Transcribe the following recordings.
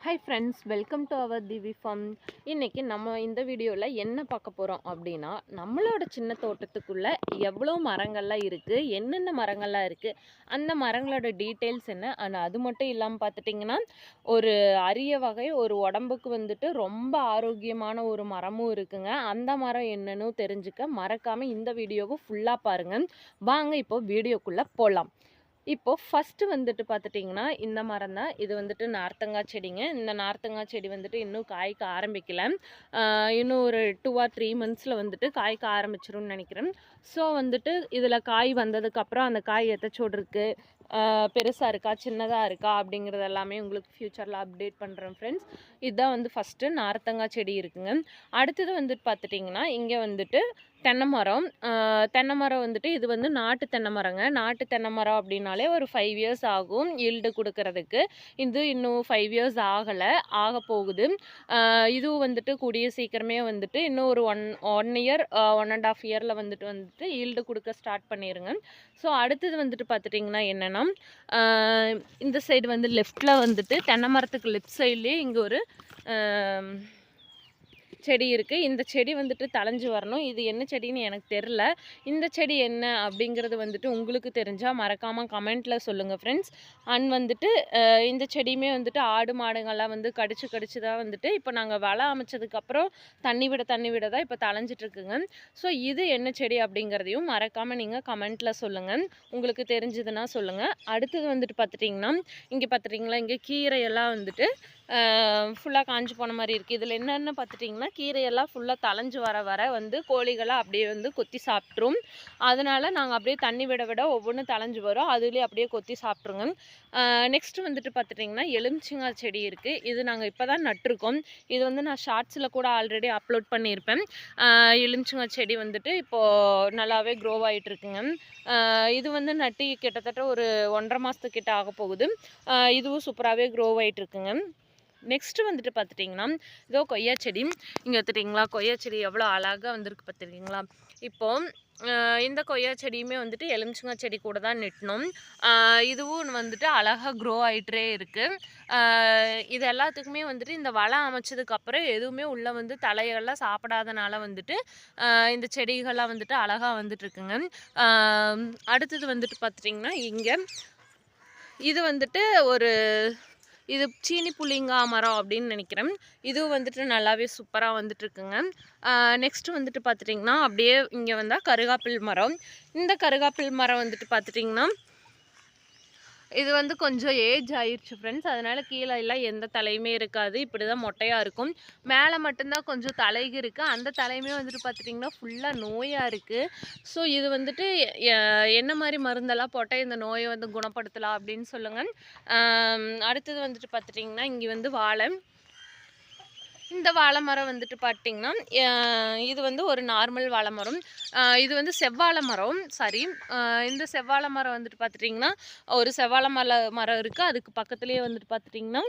Hi friends welcome to our Thivi farm இன்றைக்கி நம்ம இந்த வீடியோவில் என்ன பார்க்க போகிறோம் அப்படின்னா நம்மளோட சின்ன தோட்டத்துக்குள்ளே எவ்வளோ மரங்கள்லாம் இருக்குது என்னென்ன மரங்கள்லாம் இருக்குது அந்த மரங்களோட டீட்டெயில்ஸ் என்ன? ஆனால் அது மட்டும் இல்லாமல் பார்த்துட்டிங்கன்னா ஒரு அரிய வகை ஒரு உடம்புக்கு வந்துட்டு ரொம்ப ஆரோக்கியமான ஒரு மரமும் இருக்குங்க. அந்த மரம் என்னன்னு தெரிஞ்சுக்க மறக்காமல் இந்த வீடியோவை ஃபுல்லாக பாருங்கள் வாங்க இப்போ வீடியோக்குள்ளே போகலாம் இப்போ ஃபஸ்ட்டு வந்துட்டு பார்த்துட்டிங்கன்னா இந்த மரம் தான். இது வந்துட்டு நார்த்தங்காய் செடிங்க. இந்த நார்த்தங்காய் செடி வந்துட்டு இன்னும் காய்க்க ஆரம்பிக்கல. இன்னும் ஒரு டூ ஆர் த்ரீ மந்த்ஸில் வந்துட்டு காய்க்க ஆரம்பிச்சிரும்னு நினைக்கிறேன். ஸோ வந்துட்டு இதில் காய் வந்ததுக்கப்புறம் அந்த காய் எத்தச்சோடு இருக்குது பெருசாக இருக்கா சின்னதாக இருக்கா அப்படிங்கிறது எல்லாமே உங்களுக்கு ஃப்யூச்சரில் அப்டேட் பண்ணுறேன் ஃப்ரெண்ட்ஸ் இதுதான் வந்து ஃபஸ்ட்டு நார்த்தங்காய் செடி இருக்குங்க. அடுத்தது வந்துட்டு பார்த்துட்டிங்கன்னா இங்கே வந்துட்டு தென்னை மரம். தென்னை மரம் வந்துட்டு இது வந்து நாட்டு தென்னை மரங்க. நாட்டு தென்னை மரம் அப்படின்னாலே ஒரு ஃபைவ் இயர்ஸ் ஆகும் ஈல்டு கொடுக்கறதுக்கு. இது இன்னும் ஃபைவ் இயர்ஸ் ஆகலை ஆக போகுது. இதுவும் வந்துட்டு கூடிய சீக்கிரமே வந்துட்டு இன்னும் ஒரு one one year one and half இயரில் வந்துட்டு வந்துட்டு ஈல்டு கொடுக்க ஸ்டார்ட் பண்ணிடுங்க ஸோ அடுத்தது வந்துட்டு பார்த்துட்டிங்கன்னா என்னென்னா ஆஹ் இந்த சைடு வந்து லெஃப்டில் வந்துட்டு தென்னை மரத்துக்கு லெஃப்ட் சைட்லேயே இங்கே ஒரு செடி இருக்குது இந்த செடி வந்துட்டு தளைஞ்சு வரணும். இது என்ன செடின்னு எனக்கு தெரில இந்த செடி என்ன அப்படிங்கிறது வந்துட்டு உங்களுக்கு தெரிஞ்சால் மறக்காமல் கமெண்ட்டில் சொல்லுங்கள் ஃப்ரெண்ட்ஸ் அண்ட் வந்துட்டு இந்த செடியுமே வந்துட்டு ஆடு மாடுங்கள்லாம் வந்து கடிச்சு கடிச்சு தான் வந்துட்டு இப்போ நாங்கள் வலை அமைச்சதுக்கப்புறம் தண்ணி விட தண்ணி விட தான் இப்போ தளைஞ்சிட்ருக்குங்க ஸோ இது என்ன செடி அப்படிங்கிறதையும் மறக்காமல் நீங்கள் கமெண்ட்டில் சொல்லுங்கள் உங்களுக்கு தெரிஞ்சதுன்னா சொல்லுங்கள் அடுத்தது வந்துட்டு பார்த்துட்டிங்கன்னா இங்கே பார்த்துட்டிங்களா இங்கே கீரையெல்லாம் வந்துட்டு ஃபுல்லாக காஞ்சு போன மாதிரி இருக்குது இதில் என்னென்னு பார்த்துட்டிங்கன்னா கீரையெல்லாம் ஃபுல்லாக தளைஞ்சு வர வர வந்து கோழிகளாக அப்படியே வந்து கொத்தி சாப்பிட்ரும். அதனால் நாங்கள் அப்படியே தண்ணி விட விட ஒவ்வொன்றும் தளைஞ்சு வரும். அதுலேயே அப்படியே கொத்தி சாப்பிட்ருங்க. நெக்ஸ்ட்டு வந்துட்டு பார்த்துட்டிங்கன்னா எலுமிச்சங்காய் செடி இருக்குது இது நாங்கள் இப்போ தான் நட்டிருக்கோம். இது வந்து நான் ஷார்ட்ஸில் கூட ஆல்ரெடி அப்லோட் பண்ணியிருப்பேன். எலுமிச்சிங்காய் எலுமிச்சங்காய் செடி வந்துட்டு இப்போது நல்லாவே க்ரோ ஆகிட்டு இருக்குங்க இது வந்து நட்டி கிட்டத்தட்ட ஒரு ஒன்றரை மாதத்துக்கிட்ட ஆக போகுது இதுவும் சூப்பராகவே க்ரோ ஆகிட்டு இருக்குங்க நெக்ஸ்ட்டு வந்துட்டு பார்த்துட்டிங்கன்னா இதோ கொய்யா செடி. இங்கே எடுத்துட்டிங்களா கொய்யா செடி எவ்வளோ அழகாக வந்திருக்கு பார்த்துருக்கீங்களா இப்போது இந்த கொய்யா செடியுமே வந்துட்டு எலுமிச்சங்காய் செடி கூட தான் நெட்டணும் இதுவும் வந்துட்டு அழகாக க்ரோ ஆகிட்டே இருக்குது இது எல்லாத்துக்குமே வந்துட்டு இந்த வலை அமைச்சதுக்கப்புறம் எதுவுமே உள்ளே வந்து தலைகள்லாம் சாப்பிடாதனால வந்துட்டு இந்த செடிகள்லாம் வந்துட்டு அழகாக வந்துட்டுருக்குங்க அடுத்தது வந்துட்டு பார்த்துட்டிங்கன்னா இங்கே. இது வந்துட்டு ஒரு இது சீனி புளிங்கா மரம் அப்படின்னு நினைக்கிறேன். இதுவும் வந்துட்டு நல்லாவே சூப்பராக வந்துட்டு இருக்குங்க நெக்ஸ்ட் வந்துட்டு பார்த்துட்டிங்கன்னா அப்படியே இங்கே வந்தால் கருகாப்பில் மரம். இந்த கருகாப்பில் மரம் வந்துட்டு பார்த்துட்டிங்கன்னா இது வந்து கொஞ்சம் ஏஜ் ஆயிடுச்சு ஃப்ரெண்ட்ஸ் அதனால் கீழே எல்லாம் எந்த தலையுமே இருக்காது. இப்படி தான் மொட்டையாக இருக்கும். மேலே மட்டும்தான் கொஞ்சம் தலைகு இருக்குது அந்த தலையுமே வந்துட்டு பார்த்துட்டிங்கன்னா ஃபுல்லாக நோயாக இருக்குது ஸோ இது வந்துட்டு என்ன மாதிரி மருந்தெல்லாம் போட்டால் இந்த நோயை வந்து குணப்படுத்தலாம் அப்படின்னு சொல்லுங்கள் அடுத்தது வந்துட்டு பார்த்துட்டிங்கன்னா இங்கே வந்து வாழை. இந்த வாழை மரம் வந்துட்டு பார்த்திங்கன்னா இது வந்து ஒரு நார்மல் வாழை மரம் இது வந்து செவ்வாழை மரம் சாரி இந்த செவ்வாழை மரம் வந்துட்டு பார்த்துட்டிங்கன்னா ஒரு செவ்வாழை மர மரம் இருக்குது அதுக்கு பக்கத்துலேயே வந்துட்டு பார்த்துட்டிங்கன்னா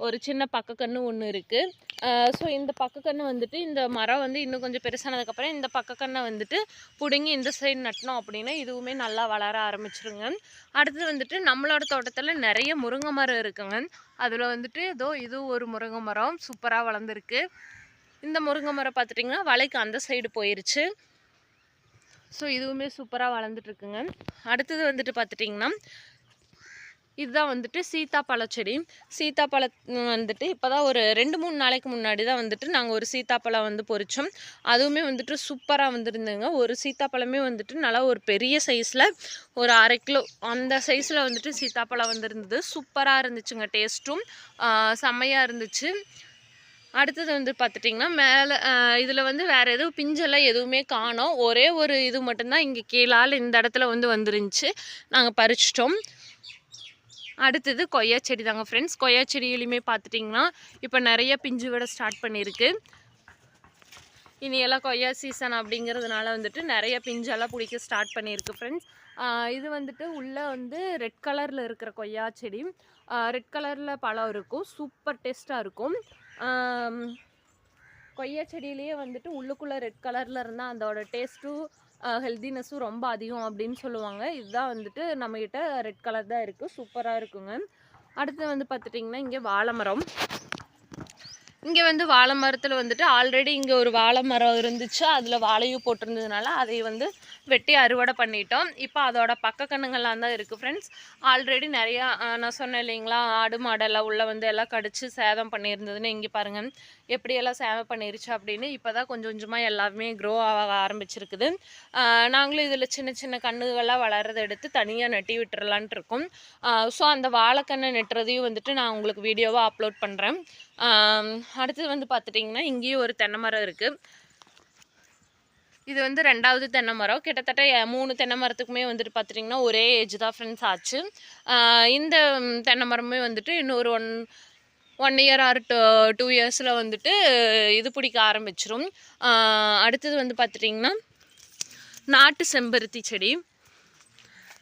ஒரு சின்ன பக்கக்கன்று ஒன்று இருக்குது ஸோ இந்த பக்கக்கன்று வந்துட்டு இந்த மரம் வந்து இன்னும் கொஞ்சம் பெருசானதுக்கப்புறம் இந்த பக்கக்கன்றை வந்துட்டு பிடுங்கி இந்த சைடு நட்டினோம் அப்படின்னா இதுவுமே நல்லா வளர ஆரம்பிச்சிருங்க. அடுத்து வந்துட்டு நம்மளோட தோட்டத்தில் நிறைய முருங்கை மரம் இருக்குங்க. அதில் வந்துட்டு ஏதோ இது ஒரு முருங்கை மரம் சூப்பராக வளர்ந்துருக்கு. இந்த முருங்கை மரம் பார்த்துட்டிங்கன்னா வலைக்கு அந்த சைடு போயிருச்சு. ஸோ இதுவுமே சூப்பராக வளர்ந்துட்டுருக்குங்க அடுத்தது வந்துட்டு பார்த்துட்டிங்கன்னா இதுதான் வந்துட்டு சீத்தாப்பழ செடி. சீத்தாப்பழம் வந்துட்டு இப்போ தான் ஒரு ரெண்டு மூணு நாளைக்கு முன்னாடி தான் வந்துட்டு நாங்கள் ஒரு சீத்தாப்பழம் வந்து பொறிச்சோம் அதுவுமே வந்துட்டு சூப்பராக வந்துருந்தேங்க ஒரு சீத்தாப்பழமே வந்துட்டு நல்லா ஒரு பெரிய சைஸில் ஒரு அரை கிலோ அந்த சைஸில் வந்துட்டு சீத்தாப்பழம் வந்துருந்தது. சூப்பராக இருந்துச்சுங்க டேஸ்ட்டும் செம்மையாக இருந்துச்சு. அடுத்தது வந்து பார்த்துட்டிங்கன்னா மேலே இதில் வந்து வேறு எதுவும் பிஞ்செல்லாம் எதுவுமே காணோம். ஒரே ஒரு இது மட்டும்தான் இங்கே கீழால் இந்த இடத்துல வந்து வந்துருந்துச்சு. நாங்கள் பறிச்சிட்டோம். அடுத்தது கொய்யா செடி தாங்க ஃப்ரெண்ட்ஸ் கொய்யா செடியிலையுமே பார்த்துட்டிங்கன்னா இப்போ நிறைய பிஞ்சு விட ஸ்டார்ட் பண்ணியிருக்கு இனி எல்லாம் கொய்யா சீசன் அப்படிங்கிறதுனால வந்துட்டு நிறைய பிஞ்செல்லாம் பிடிக்க ஸ்டார்ட் பண்ணியிருக்கு ஃப்ரெண்ட்ஸ் இது வந்துட்டு உள்ளே வந்து ரெட் கலரில் இருக்கிற கொய்யா செடி. ரெட் கலரில் பழம் இருக்கும். சூப்பர் டேஸ்ட்டாக இருக்கும். கொய்யா செடியிலேயே வந்துட்டு உள்ளுக்குள்ளே ரெட் கலரில் இருந்தால் அதோட டேஸ்ட்டும் ஹெல்தினஸும் ரொம்ப அதிகம் அப்படின்னு சொல்லுவாங்க. இதுதான் வந்துட்டு நம்மக்கிட்ட ரெட் கலர் தான் இருக்குது சூப்பராக இருக்குங்க. அடுத்து வந்து பார்த்துட்டிங்கன்னா இங்கே வாழை மரம். இங்கே வந்து வாழை மரத்தில் வந்துட்டு ஆல்ரெடி இங்கே ஒரு வாழை மரம் இருந்துச்சு. அதில் வாழையும் போட்டிருந்ததுனால அதை வந்து வெட்டி அறுவடை பண்ணிட்டோம். இப்போ அதோட பக்க கண்ணுங்கள்லாம் தான் இருக்குது ஃப்ரெண்ட்ஸ் ஆல்ரெடி நிறையா நான் சொன்னேன் இல்லைங்களா ஆடு மாடெல்லாம் உள்ளே வந்து எல்லாம் கடிச்சு சேதம் பண்ணியிருந்ததுன்னு இங்கே பாருங்கள் எப்படியெல்லாம் சேதம் பண்ணிருச்சு அப்படின்னு இப்போ தான் கொஞ்சம் கொஞ்சமாக எல்லாமே க்ரோ ஆக ஆரம்பிச்சிருக்குது. நாங்களும் இதில் சின்ன சின்ன கண்ணுகள்லாம் வளர்கிறத எடுத்து தனியாக நட்டி விட்டுறலான்ட்டு இருக்கோம். ஸோ அந்த வாழைக்கண்ணை நெட்டுறதையும் வந்துட்டு நான் உங்களுக்கு வீடியோவாக அப்லோட் பண்ணுறேன் அடுத்தது வந்து பார்த்துட்டிங்கன்னா இங்கேயும் ஒரு தென்னை மரம் இருக்குது இது வந்து ரெண்டாவது தென்னை மரம். கிட்டத்தட்ட மூணு தென்னை மரத்துக்குமே வந்துட்டு பார்த்துட்டிங்கன்னா ஒரே ஏஜ் தான் ஃப்ரெண்ட்ஸ் ஆச்சு. இந்த தென்னை மரமே வந்துட்டு இன்னொரு one one year or two two இயர்ஸில் வந்துட்டு இது பிடிக்க ஆரம்பிச்சிரும். அடுத்தது வந்து பார்த்துட்டிங்கன்னா நாட்டு செம்பருத்தி செடி.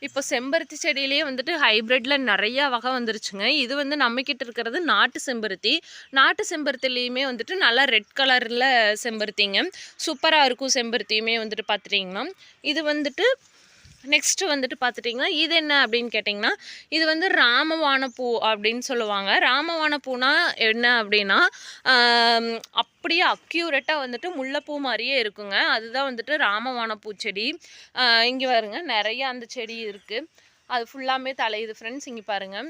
இப்போ செம்பருத்தி செடியிலேயே வந்துட்டு ஹைப்ரிட்டில் நிறையா வகை வந்துருச்சுங்க. இது வந்து நம்மக்கிட்ட இருக்கிறது நாட்டு செம்பருத்தி. நாட்டு செம்பருத்திலையுமே வந்துட்டு நல்லா ரெட் கலரில் செம்பருத்திங்க. சூப்பராக இருக்கும் செம்பருத்தியுமே வந்துட்டு பார்த்துட்டிங்கன்னா இது வந்துட்டு நெக்ஸ்ட்டு வந்துட்டு பார்த்துட்டிங்கன்னா இது என்ன அப்படின்னு கேட்டிங்கன்னா இது வந்து ராமவான பூ அப்படின்னு சொல்லுவாங்க. ராமவான பூனா என்ன அப்படின்னா அப்படியே அக்யூரேட்டாக வந்துட்டு முல்லைப்பூ மாதிரியே இருக்குங்க. அதுதான் வந்துட்டு ராமவான செடி இங்கே பாருங்க நிறைய அந்த செடி இருக்குது அது ஃபுல்லாமே தலையுது ஃப்ரெண்ட்ஸ் இங்கே பாருங்கள்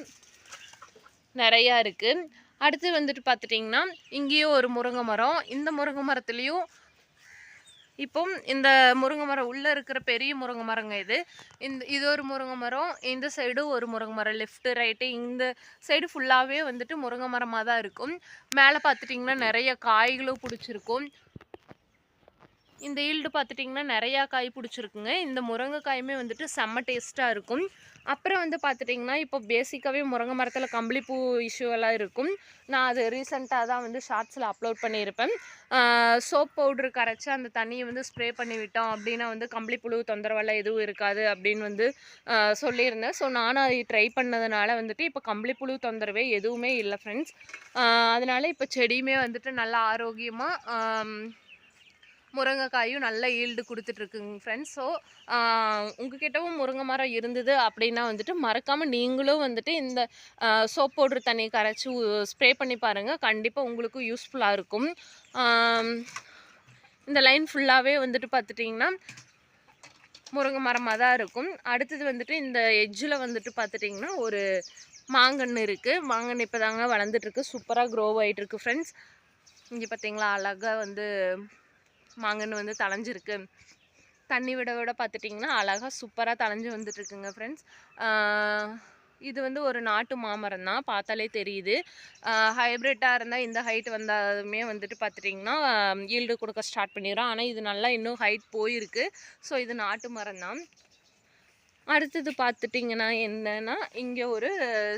நிறையா இருக்குது அடுத்து வந்துட்டு பார்த்துட்டிங்கன்னா இங்கேயும் ஒரு முருங்கை மரம். இந்த முருங்கை மரத்துலேயும் இப்போ இந்த முருங்கை மரம் உள்ளே இருக்கிற பெரிய முருங்கை மரங்க இது. இந்த இது ஒரு முருங்கை மரம் இந்த சைடு ஒரு முருங்கை மரம் லெஃப்ட்டு ரைட்டு இந்த சைடு ஃபுல்லாகவே வந்துட்டு முருங்கை மரமாக தான் இருக்கும். மேலே பார்த்துட்டிங்கன்னா நிறைய காய்களும் பிடிச்சிருக்கும். இந்த ஈல்டு பார்த்துட்டிங்கன்னா நிறையா காய் பிடிச்சிருக்குங்க. இந்த முருங்கைக்காயுமே வந்துட்டு செம்ம டேஸ்ட்டாக இருக்கும். அப்புறம் வந்து பார்த்துட்டிங்கன்னா இப்போ பேசிக்காகவே முருங்கை மரத்தில் கம்பளிப்பூ இஷ்யூ எல்லாம் இருக்கும். நான் அது ரீசெண்டாக தான் வந்து ஷார்ட்ஸில் அப்லோட் பண்ணியிருப்பேன். சோப் பவுட்ரு கரைச்சி அந்த தண்ணியை வந்து ஸ்ப்ரே பண்ணி விட்டோம் அப்படின்னா வந்து கம்பளிப்புழு தொந்தரவெல்லாம் எதுவும் இருக்காது அப்படின்னு வந்து சொல்லியிருந்தேன். ஸோ நானும் அதை ட்ரை பண்ணதுனால வந்துட்டு இப்போ கம்பளிப்புழு தொந்தரவே எதுவுமே இல்லை ஃப்ரெண்ட்ஸ் அதனால் இப்போ செடியுமே வந்துட்டு நல்லா ஆரோக்கியமாக முருங்கைக்காயும் நல்ல ஈல்டு கொடுத்துட்ருக்குங்க ஃப்ரெண்ட்ஸ் ஸோ உங்ககிட்டவும் முருங்கை மரம் இருந்தது அப்படின்னா வந்துட்டு மறக்காமல் நீங்களும் வந்துட்டு இந்த சோப் பவுட்ரு தண்ணி கரைச்சி ஸ்ப்ரே பண்ணி பாருங்கள் கண்டிப்பாக உங்களுக்கும் யூஸ்ஃபுல்லாக இருக்கும். இந்த லைன் ஃபுல்லாகவே வந்துட்டு பார்த்துட்டிங்கன்னா முருங்கை மரமாக தான் இருக்கும். அடுத்தது வந்துட்டு இந்த எஜ்ஜில் வந்துட்டு பார்த்துட்டிங்கன்னா ஒரு மாங்கன்று இருக்குது மாங்கன்று இப்போ தாங்க வளர்ந்துட்டுருக்கு சூப்பராக க்ரோ ஆகிட்டுருக்கு ஃப்ரெண்ட்ஸ் இங்கே பார்த்தீங்களா அழகாக வந்து மாங்கன்று வந்து தளைஞ்சிருக்கு தண்ணி விட விட பார்த்துட்டிங்கன்னா அழகாக சூப்பராக தளைஞ்சு வந்துட்டுருக்குங்க ஃப்ரெண்ட்ஸ் இது வந்து ஒரு நாட்டு மாமரம் தான். பார்த்தாலே தெரியுது. ஹைப்ரிட்டாக இருந்தால் இந்த ஹைட் வந்தாலுமே வந்துட்டு பார்த்துட்டிங்கன்னா ஈல்டு கொடுக்க ஸ்டார்ட் பண்ணிடும் ஆனால் இது நல்லா இன்னும் ஹைட் போயிருக்கு. ஸோ இது நாட்டு மரம் தான். அடுத்தது பார்த்துட்டிங்கன்னா என்னன்னா இங்கே ஒரு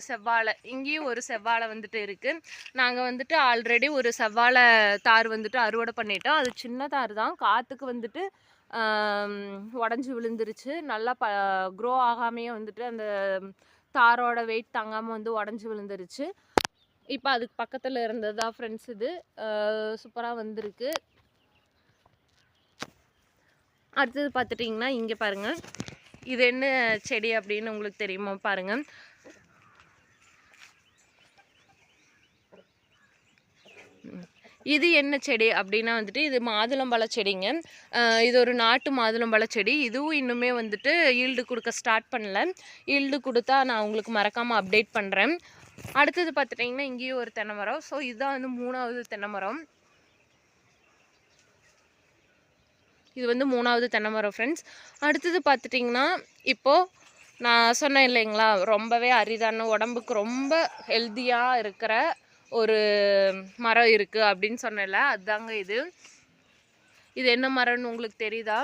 செவ்வாழை. இங்கேயும் ஒரு செவ்வாழை வந்துட்டு இருக்குது நாங்கள் வந்துட்டு ஆல்ரெடி ஒரு செவ்வாழை தார் வந்துட்டு அறுவடை பண்ணிட்டோம். அது சின்ன தார் தான். காற்றுக்கு வந்துட்டு உடஞ்சி விழுந்துருச்சு. நல்லா ப க்ரோ ஆகாமையே வந்துட்டு அந்த தாரோட வெயிட் தாங்காமல் வந்து உடஞ்சி விழுந்துருச்சு. இப்போ அதுக்கு பக்கத்தில் இருந்தது தான் ஃப்ரெண்ட்ஸ் இது சூப்பராக வந்திருக்கு. அடுத்தது பார்த்துட்டிங்கன்னா இங்கே பாருங்கள் இது என்ன செடி அப்படின்னு உங்களுக்கு தெரியுமா பாருங்கள் இது என்ன செடி அப்படின்னா வந்துட்டு இது மாதுளம்பழ செடிங்க. இது ஒரு நாட்டு மாதுளம்பழ செடி. இதுவும் இன்னுமே வந்துட்டு ஈல்டு கொடுக்க ஸ்டார்ட் பண்ணல. ஈல்டு கொடுத்தா நான் உங்களுக்கு மறக்காமல் அப்டேட் பண்ணுறேன் அடுத்தது பார்த்துட்டிங்கன்னா இங்கேயும் ஒரு தென்னை மரம். ஸோ இதுதான் வந்து மூணாவது தென்னை மரம். இது வந்து மூணாவது தென்னை மரம் ஃப்ரெண்ட்ஸ் அடுத்தது பார்த்துட்டிங்கன்னா இப்போது நான் சொன்னேன் இல்லைங்களா ரொம்பவே அரிதான உடம்புக்கு ரொம்ப ஹெல்த்தியாக இருக்கிற ஒரு மரம் இருக்குது அப்படின்னு சொன்னேன்ல அதுதாங்க இது. இது என்ன மரம்னு உங்களுக்கு தெரியுதா?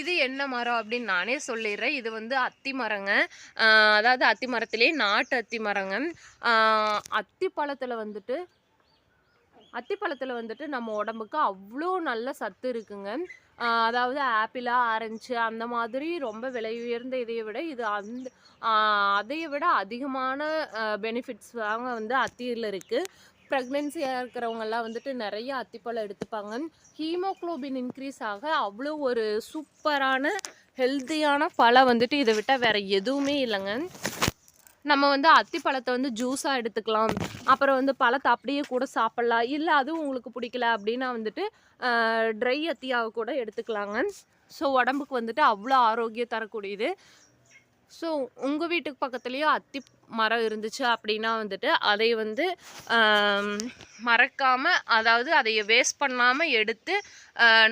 இது என்ன மரம் அப்படின்னு நானே சொல்லிடுறேன். இது வந்து அத்தி மரங்க. அதாவது அத்தி மரத்திலே நாட்டு அத்தி மரங்க. அத்தி பழத்தில் வந்துட்டு அத்திப்பழத்தில் வந்துட்டு நம்ம உடம்புக்கு அவ்வளோ நல்ல சத்து இருக்குங்க. அதாவது ஆப்பிளா ஆரஞ்சு அந்த மாதிரி ரொம்ப விலை உயர்ந்த இதையை விட இது அந்த அதையை விட அதிகமான பெனிஃபிட்ஸ் தாங்க வந்து அத்தியில் இருக்குது ப்ரெக்னென்சியாக இருக்கிறவங்கெல்லாம் வந்துட்டு நிறைய அத்திப்பழம் எடுத்துப்பாங்க. ஹீமோக்ளோபின் இன்க்ரீஸ் ஆக அவ்வளோ ஒரு சூப்பரான ஹெல்த்தியான பழம் வந்துட்டு இதை விட்டால் வேறு எதுவுமே இல்லைங்க. நம்ம வந்து அத்தி பழத்தை வந்து ஜூஸாக எடுத்துக்கலாம். அப்புறம் வந்து பழத்தை அப்படியே கூட சாப்பிட்லாம். இல்லை அதுவும் உங்களுக்கு பிடிக்கல அப்படின்னா வந்துட்டு ட்ரை அத்தியாக கூட எடுத்துக்கலாங்க. ஸோ உடம்புக்கு வந்துட்டு அவ்வளோ ஆரோக்கியம் தரக்கூடியது. ஸோ உங்கள் வீட்டுக்கு பக்கத்துலேயோ அத்தி மரம் இருந்துச்சு அப்படின்னா வந்துட்டு அதை வந்து மறக்காமல் அதாவது அதை வேஸ்ட் பண்ணாமல் எடுத்து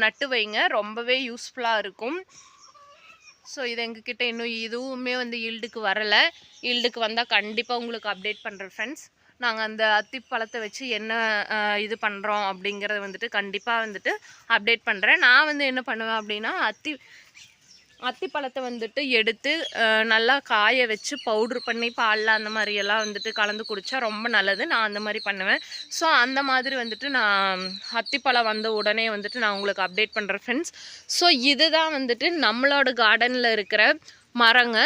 நட்டு வைங்க. ரொம்பவே யூஸ்ஃபுல்லாக இருக்கும். ஸோ இது எங்ககிட்ட இன்னும் இதுவுமே வந்து ஈல்டுக்கு வரலை. ஈல்டுக்கு வந்தால் கண்டிப்பாக உங்களுக்கு அப்டேட் பண்ணுறேன் ஃப்ரெண்ட்ஸ் நாங்கள் அந்த அத்தி பழத்தை வச்சு என்ன இது பண்ணுறோம் அப்படிங்கிறத வந்துட்டு கண்டிப்பாக வந்துட்டு அப்டேட் பண்ணுறேன் நான் வந்து என்ன பண்ணுவேன் அப்படின்னா அத்தி அத்திப்பழத்தை வந்துட்டு எடுத்து நல்லா காய வச்சு பவுட்ரு பண்ணி பாலில் அந்த மாதிரியெல்லாம் வந்துட்டு கலந்து குடித்தா ரொம்ப நல்லது. நான் அந்த மாதிரி பண்ணுவேன். ஸோ அந்த மாதிரி வந்துட்டு நான் அத்திப்பழம் வந்த உடனே வந்துட்டு நான் உங்களுக்கு அப்டேட் பண்ணுறேன் ஃப்ரெண்ட்ஸ் ஸோ இதுதான் வந்துட்டு நம்மளோட கார்டனில் இருக்கிற மரங்க.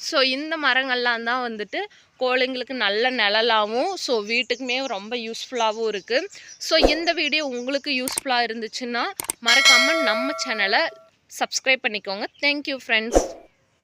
ஸோ இந்த மரங்கள்லாம் தான் வந்துட்டு கோழிங்களுக்கு நல்ல நிழலாகவும் ஸோ வீட்டுக்குமே ரொம்ப யூஸ்ஃபுல்லாகவும் இருக்குது ஸோ இந்த வீடியோ உங்களுக்கு யூஸ்ஃபுல்லாக இருந்துச்சுன்னா மறக்காமல் நம்ம சேனலை சப்ஸ்கிரைப் பண்ணிக்கோங்க தேங்க்யூ ஃப்ரெண்ட்ஸ்